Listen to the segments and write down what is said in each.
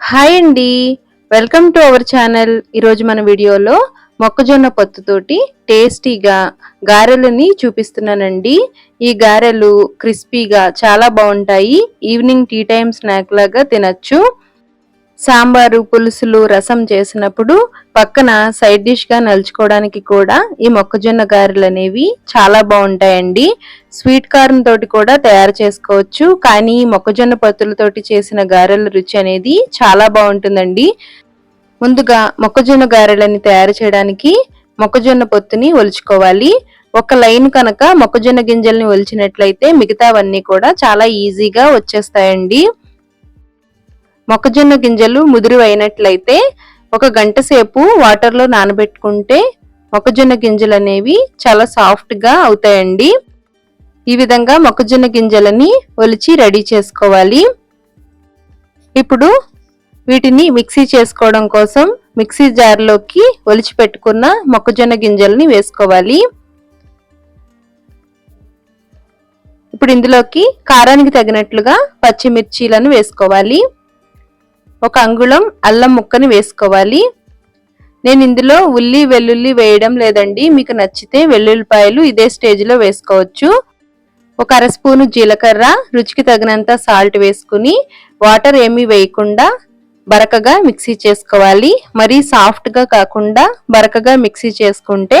Hi అండి. Welcome to our channel. ఈరోజు మన వీడియోలో మొక్కజొన్న పొత్తుతోటి టేస్టీగా గారెలని చూపిస్తున్నానండి. ఈ గారెలు క్రిస్పీగా చాలా బాగుంటాయి. ఈవినింగ్ టీ టైం స్నాక్ లాగా తినచ్చు. సాంబారు పులుసులు రసం చేసినప్పుడు పక్కన సైడ్ డిష్గా నలుచుకోవడానికి కూడా ఈ మొక్కజొన్న గారెలు అనేవి చాలా బాగుంటాయండి. స్వీట్ కార్న్ తోటి కూడా తయారు చేసుకోవచ్చు. కానీ మొక్కజొన్న పత్తులతోటి చేసిన గారెల రుచి అనేది చాలా బాగుంటుందండి. ముందుగా మొక్కజొన్న గారెలని తయారు చేయడానికి మొక్కజొన్న పొత్తుని ఒలుచుకోవాలి. ఒక లైన్ కనుక మొక్కజొన్న గింజల్ని ఒలిచినట్లయితే మిగతావన్నీ కూడా చాలా ఈజీగా వచ్చేస్తాయండి. మొక్కజొన్న గింజలు ముదిరివైనట్లయితే ఒక గంట సేపు వాటర్లో నానబెట్టుకుంటే మొక్కజొన్న గింజలు అనేవి చాలా సాఫ్ట్గా అవుతాయండి. ఈ విధంగా మొక్కజొన్న గింజలని ఒలిచి రెడీ చేసుకోవాలి. ఇప్పుడు వీటిని మిక్సీ చేసుకోవడం కోసం మిక్సీ జార్లోకి ఒలిచి పెట్టుకున్న మొక్కజొన్న గింజల్ని వేసుకోవాలి. ఇప్పుడు ఇందులోకి కారానికి తగినట్లుగా పచ్చిమిర్చీలను వేసుకోవాలి. ఒక అంగుళం అల్లం ముక్కని వేసుకోవాలి. నేను ఇందులో ఉల్లి వెల్లుల్లి వేయడం లేదండి. మీకు నచ్చితే వెల్లుల్లిపాయలు ఇదే స్టేజ్లో వేసుకోవచ్చు. ఒక అర స్పూను జీలకర్ర రుచికి తగినంత సాల్ట్ వేసుకుని వాటర్ ఏమీ వేయకుండా బరకగా మిక్సీ చేసుకోవాలి. మరీ సాఫ్ట్గా కాకుండా బరకగా మిక్సీ చేసుకుంటే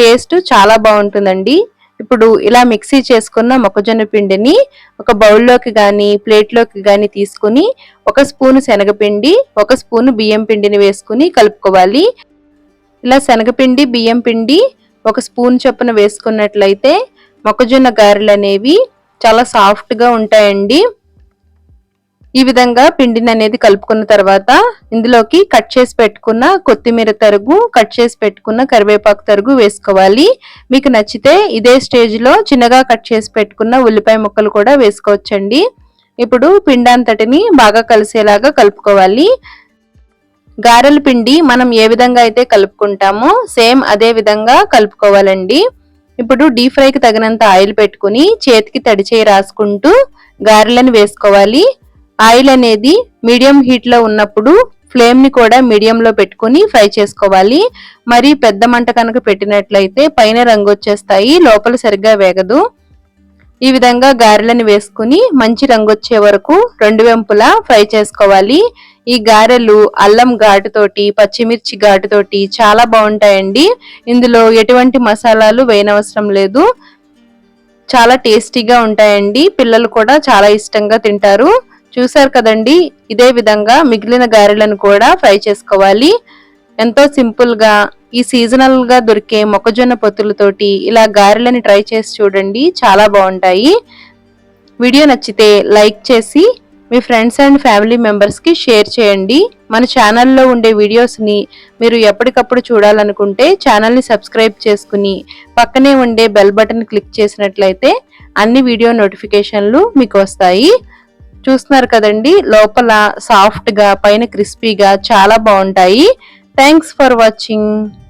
టేస్ట్ చాలా బాగుంటుందండి. ఇప్పుడు ఇలా మిక్సీ చేసుకున్న మొక్కజొన్న పిండిని ఒక బౌల్లోకి కానీ ప్లేట్లోకి కానీ తీసుకుని ఒక స్పూను శనగపిండి ఒక స్పూను బియ్యం పిండిని వేసుకుని కలుపుకోవాలి. ఇలా శనగపిండి బియ్యం పిండి ఒక స్పూన్ చొప్పున వేసుకున్నట్లయితే మొక్కజొన్న గారెలు అనేవి చాలా సాఫ్ట్గా ఉంటాయండి. ఈ విధంగా పిండిని అనేది కలుపుకున్న తర్వాత ఇందులోకి కట్ చేసి పెట్టుకున్న కొత్తిమీర తరుగు కట్ చేసి పెట్టుకున్న కరివేపాకు తరుగు వేసుకోవాలి. మీకు నచ్చితే ఇదే స్టేజ్లో చిన్నగా కట్ చేసి పెట్టుకున్న ఉల్లిపాయ ముక్కలు కూడా వేసుకోవచ్చండి. ఇప్పుడు పిండి అంతటిని బాగా కలిసేలాగా కలుపుకోవాలి. గారెల పిండి మనం ఏ విధంగా అయితే కలుపుకుంటామో సేమ్ అదే విధంగా కలుపుకోవాలండి. ఇప్పుడు డీప్ ఫ్రైకి తగినంత ఆయిల్ పెట్టుకుని చేతికి తడిచేయి రాసుకుంటూ గారెలను వేసుకోవాలి. ఆయిల్ అనేది మీడియం హీట్లో ఉన్నప్పుడు ఫ్లేమ్ని కూడా మీడియంలో పెట్టుకుని ఫ్రై చేసుకోవాలి. మరి పెద్ద మంట కనుక పెట్టినట్లయితే పైన రంగు వచ్చేస్తాయి లోపల సరిగ్గా వేగదు. ఈ విధంగా గారెలను వేసుకుని మంచి రంగు వచ్చే వరకు రెండు వెంపులా ఫ్రై చేసుకోవాలి. ఈ గారెలు అల్లం ఘాటుతోటి పచ్చిమిర్చి ఘాటుతోటి చాలా బాగుంటాయండి. ఇందులో ఎటువంటి మసాలాలు వేయనవసరం లేదు. చాలా టేస్టీగా ఉంటాయండి. పిల్లలు కూడా చాలా ఇష్టంగా తింటారు. చూసారు కదండి? ఇదే విధంగా మిగిలిన గారెలను కూడా ఫ్రై చేసుకోవాలి. ఎంతో సింపుల్గా ఈ సీజనల్గా దొరికే మొక్కజొన్న పొత్తులతోటి ఇలా గారెలని ట్రై చేసి చూడండి. చాలా బాగుంటాయి. వీడియో నచ్చితే లైక్ చేసి మీ ఫ్రెండ్స్ అండ్ ఫ్యామిలీ మెంబర్స్కి షేర్ చేయండి. మన ఛానల్లో ఉండే వీడియోస్ని మీరు ఎప్పటికప్పుడు చూడాలనుకుంటే ఛానల్ని సబ్స్క్రైబ్ చేసుకుని పక్కనే ఉండే బెల్ బటన్ క్లిక్ చేసినట్లయితే అన్ని వీడియో నోటిఫికేషన్లు మీకు వస్తాయి. చూస్తున్నారు కదండి. లోపల సాఫ్ట్గా పైన క్రిస్పీగా చాలా బాగుంటాయి. Thanks for watching.